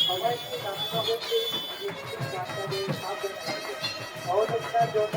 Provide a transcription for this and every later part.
সবাইকে কামনা করছি সহযোগিতার জন্য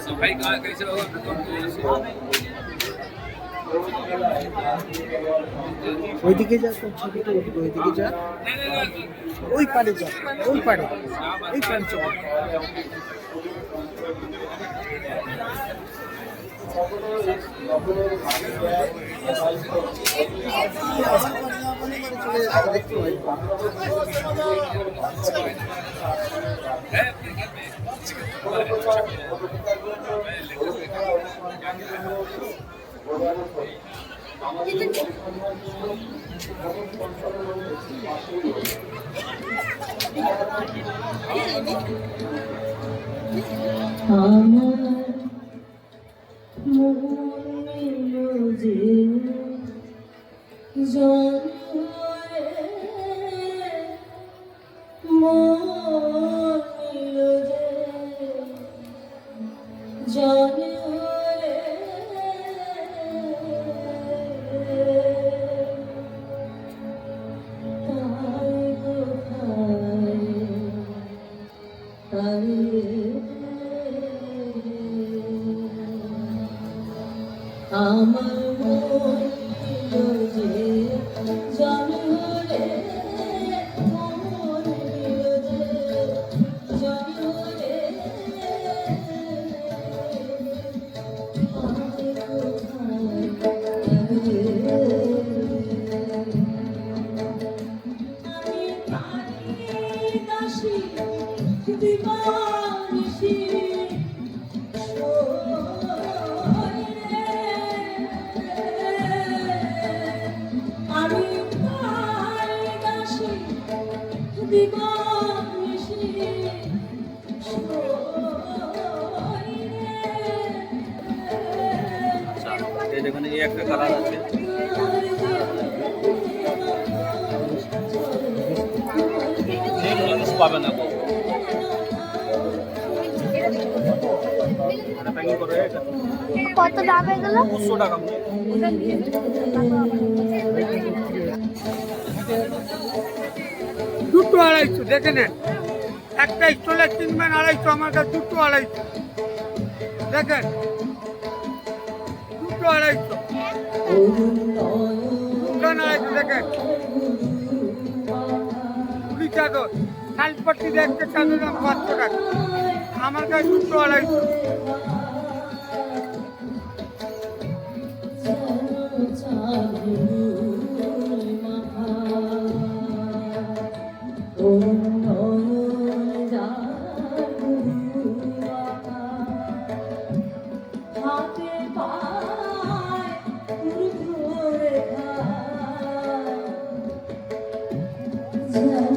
सफाई का कैसे होगा ওইদিকে যা তোর ছবিটা উঠবে ওইদিকে যা नहीं नहीं नहीं ওই পারে যা ওই পারে এই পারে চল চলে যাচ্ছে আমার মোহন যে জন আড়াইশো, দেখে নেন একটা স্টলে কিনবেন আড়াইশো, আমার কাছে দুটো আড়াইশো। দেখেন দুটো আড়াইশো। আড়াইশো দেখেন কুড়ি চাদর। শালপট্টি দেখতে চাদর দাম পাঁচশো টাকা। আমার কাছে দুটো আড়াইশো। Sangat.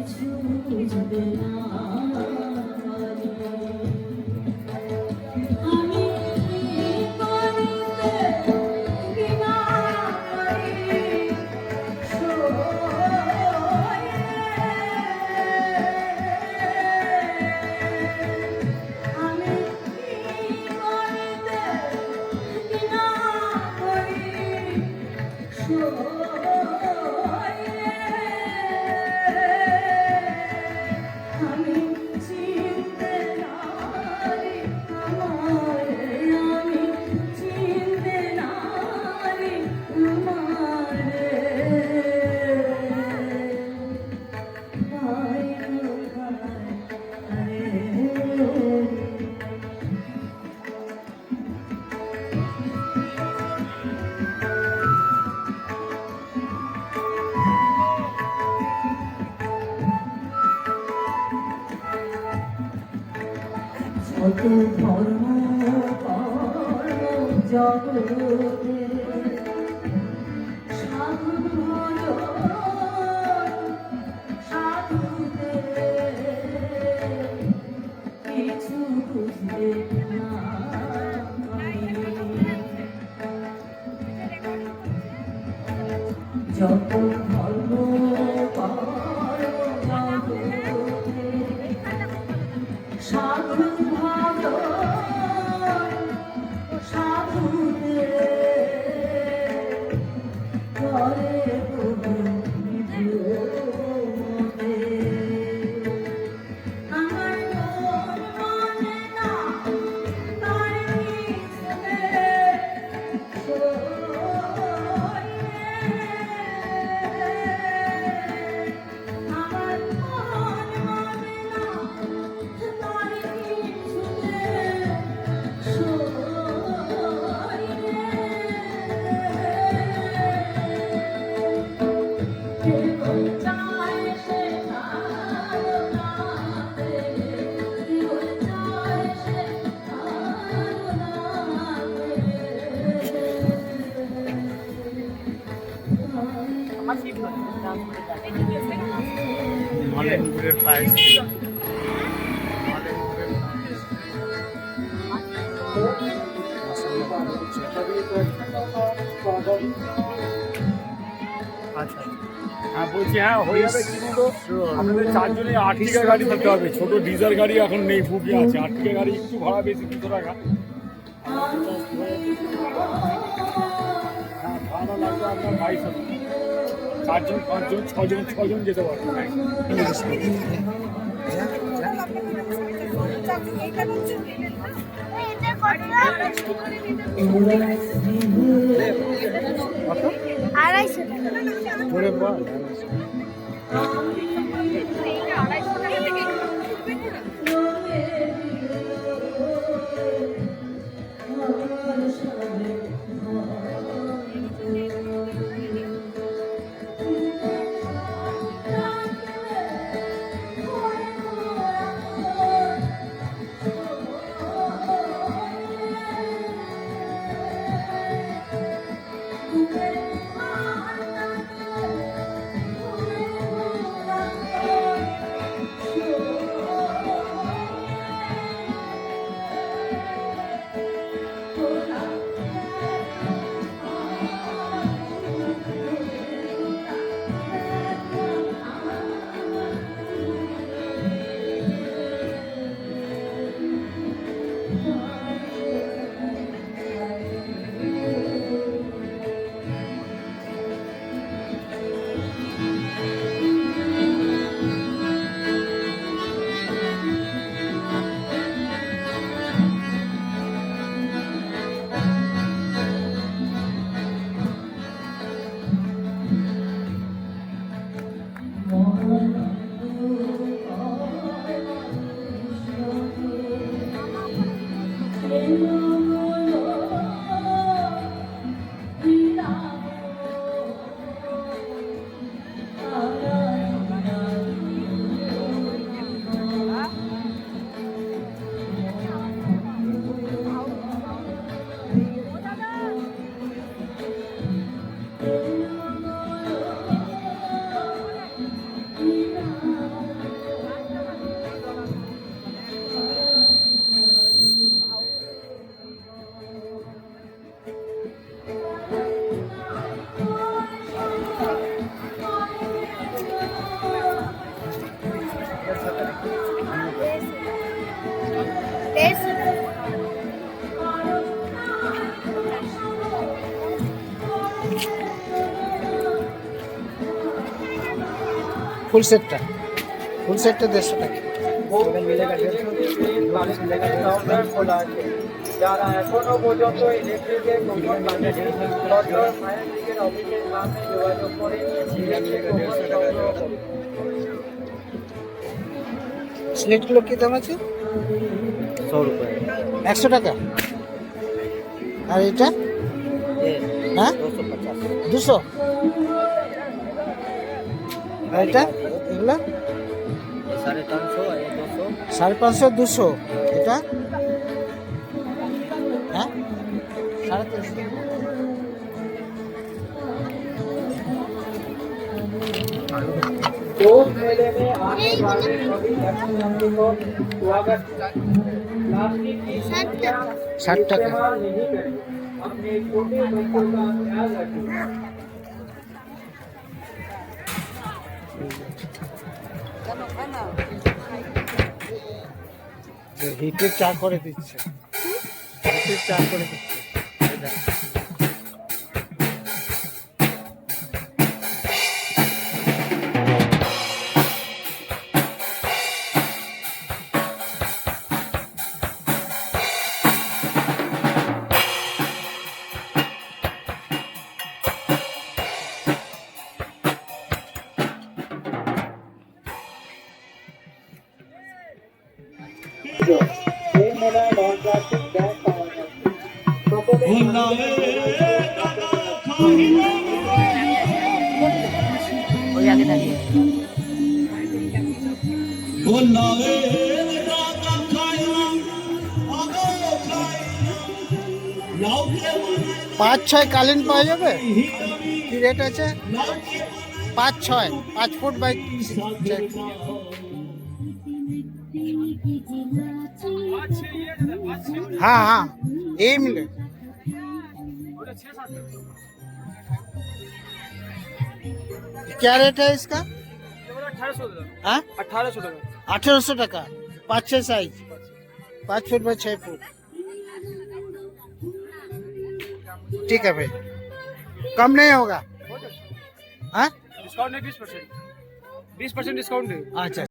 কিছু বুঝবে না। যত ধর্ম Absolutely. আচ্ছা। হ্যাঁ বলছি হ্যাঁ হয়ে যাবে কিন্তু আপনাদের চারজনে আর্টিকা গাড়ি নিতে হবে। ছোট ডিজার গাড়ি এখন নেই বুকে আছে। আর্টিকা গাড়ি একটু ভাড়া বেশি, দুশো টাকা। হ্যাঁ ভাড়া লাগবে আপনার বাইশশো টাকা চারজন পাঁচজন ছজন ছজন যেতে পারবে। আড়াইশো ফুল সেটটা ফুল সেটটা দেড়শো টাকা কাউন্টার খোলা আছে যারা এখনো পর্যন্ত ইলেকট্রিকের কুপন কাটেনি সরকার ফায়ার ব্রিগেড অফিসের সামনে যোগাযোগ করে ইলেকট্রিক কুপন সংগ্রহ করুন স্লেটগুলো কি দাম আছে सौ रुपये একশো টাকা আর এটা হ্যাঁ दो सौ पचास দুশো আর এটা এগুলো ये साढ़े तीन सौ ये दो सौ সাড়ে পাঁচশো দুশো এটা হ্যাঁ সাড়ে তিনশো दो मेले में आने वाले सभी दर्शनार्थियों को स्वागत प्लास्टिक की समस्या ষাট টাকা इस्तेमाल नहीं करें अपने छोटे बच्चों का ख्याल रखें হিটের চা করে দিচ্ছে। হিটের চা করে দিচ্ছে। পাঁচ ছয় কালিন পাওয়া যাবে? কি রেট আছে? পাঁচ ছয়, পাঁচ ফুট বাই হ্যাঁ হ্যাঁ এই মিলে। क्या रेट है इसका? हाँ? अठारह सौ टका पाँच छः साइज़ पाँच फुट बाई छः फुट ठीक है भाई. कम नहीं होगा? हाँ? डिस्काउंट है बीस परसेंट बीस परसेंट डिस्काउंट है. अच्छा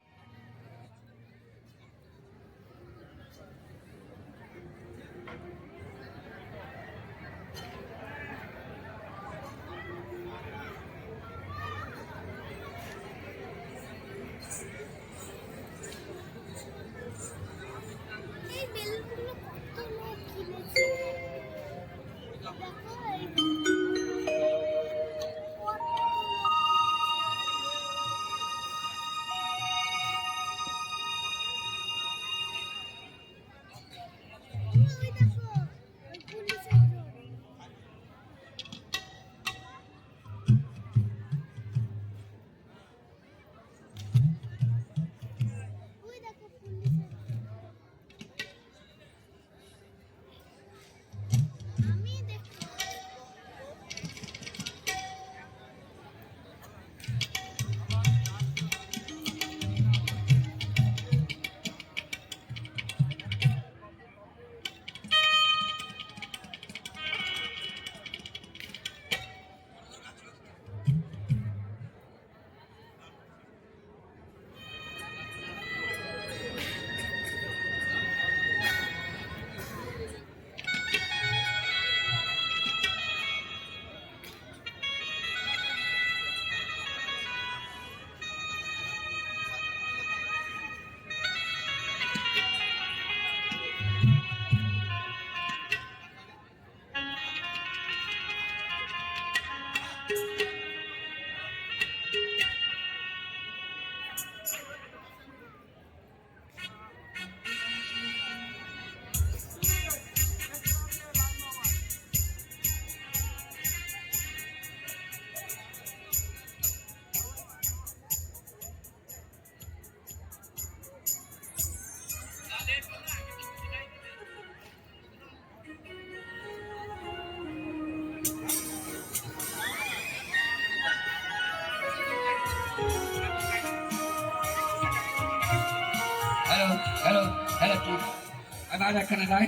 আবার এখানে নয়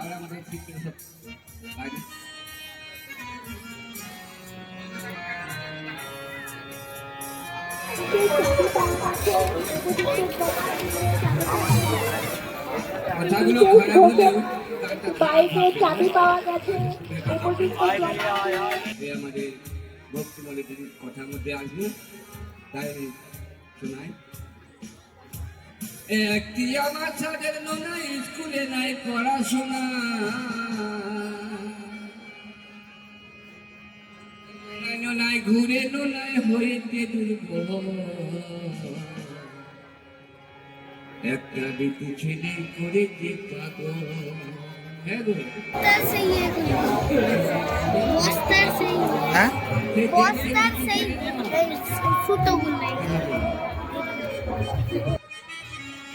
আমরা আমাদের ঠিক করে সব বাইরে। কথাগুলো খারাপ হলেও বাইকে চাবি পাওয়া গেছে। আমাদের দিদির কথার মধ্যে আসব। তাই শোনাই। একটি আমার ছাদের নোনা স্কুলে নাই পড়াশোনা। নোনায় নোনায় ঘুরে নোনায় হইতে দুর্বল একটা বিপু ছেলে করেছে পাগল। হ্যাঁ গো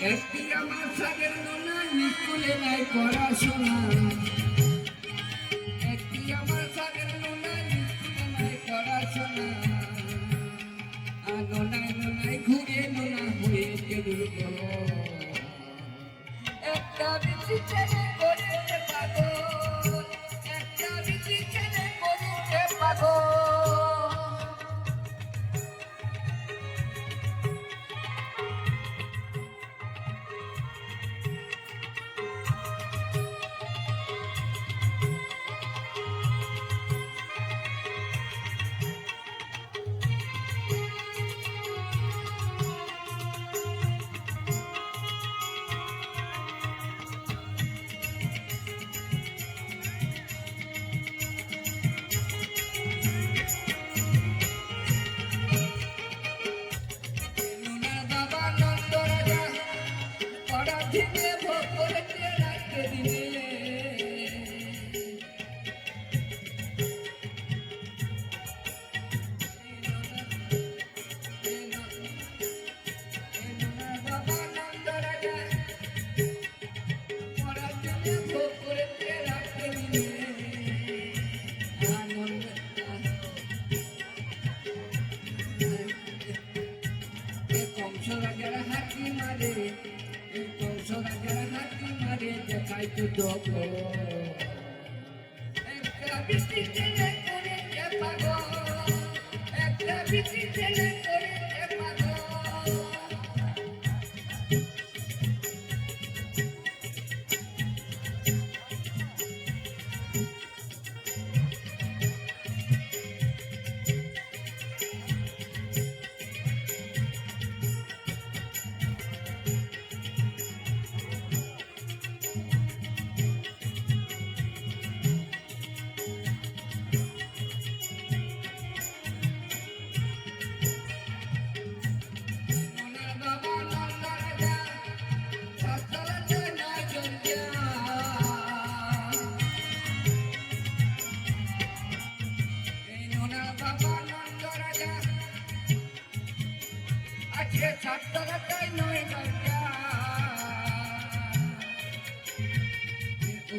একটি আমার সাগের নোনা স্কুলে নাই পড়াশোনা।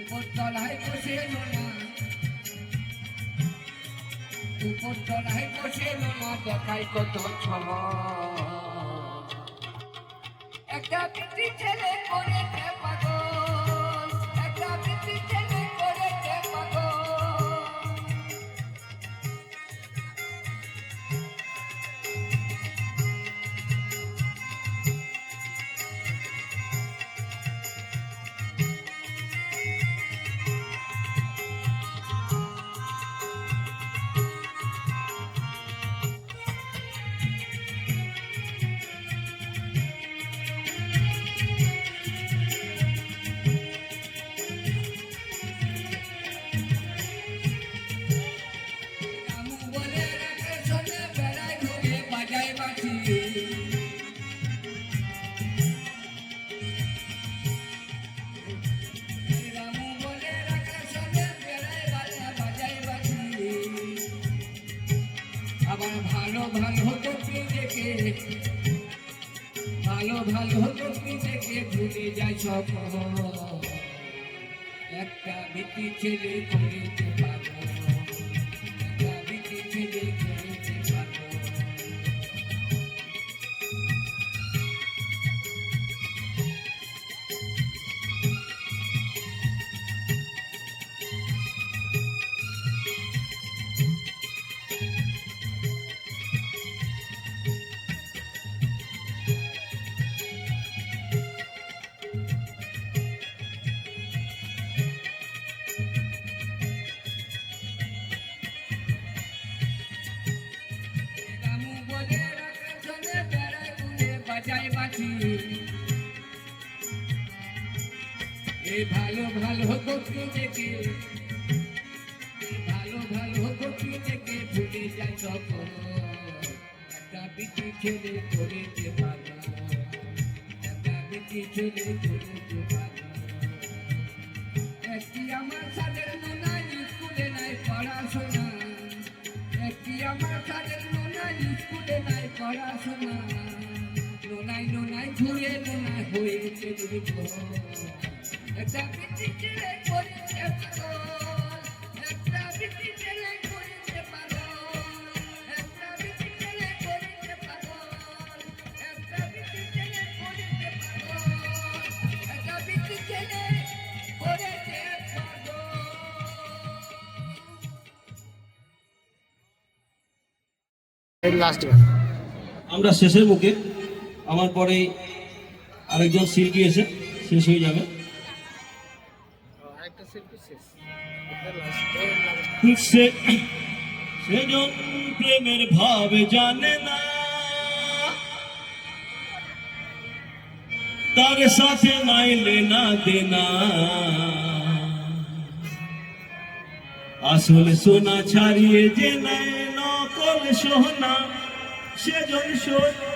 উপর তলায় বসে নোনা উপর তলায় বসে নোনা দেখাই কত ছমা একটা ছেলে করেছে একটা বিটি ছেলে করেছে ভালো কচু দেখে ভালো ভালো কচু দেখে ভুলে যায় তখন। একটা বিটি ছেলে করেছে ভালো। একটা বিটি ছেলে করেছে ভালো। একটি আমার সাদের নোনাই স্কুলে নাই পড়াশোনা। একটি আমার সাদের নোনাই স্কুলে নাই পড়াশোনা। নোনাই নোনাই, ঘুরে নোনাই হয়েছে দুর্বল আমরা শেষের মুখে আমার পরে আরেকজন শিল্পী এসে শেষ হয়ে যাবে। সে সেজন প্রেমের ভাব জানে না। তার সাথে নাই লেনা দেনা। আসল সোনা ছাড়িয়ে যে নেয় নকল সোনা সেজন সোনা